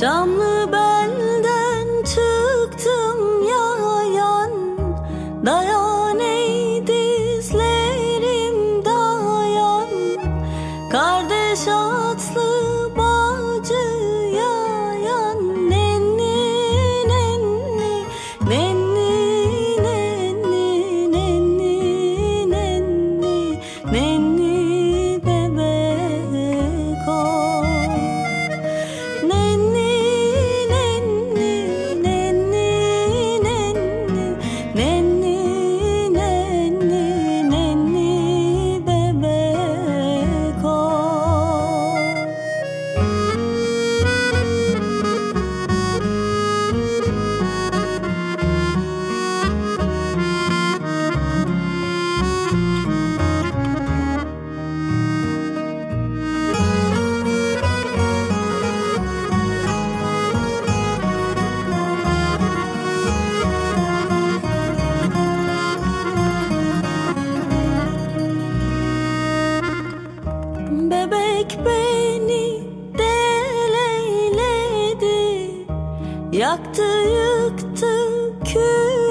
Çamlı benden çıktım yayan. Dayan ey dizlerim dayan. Kardeş atlı bacı yayan. Nenni nenni nenni nenni nenni nenni nenni. Bebek beni deleyledi Yaktı yıktı kül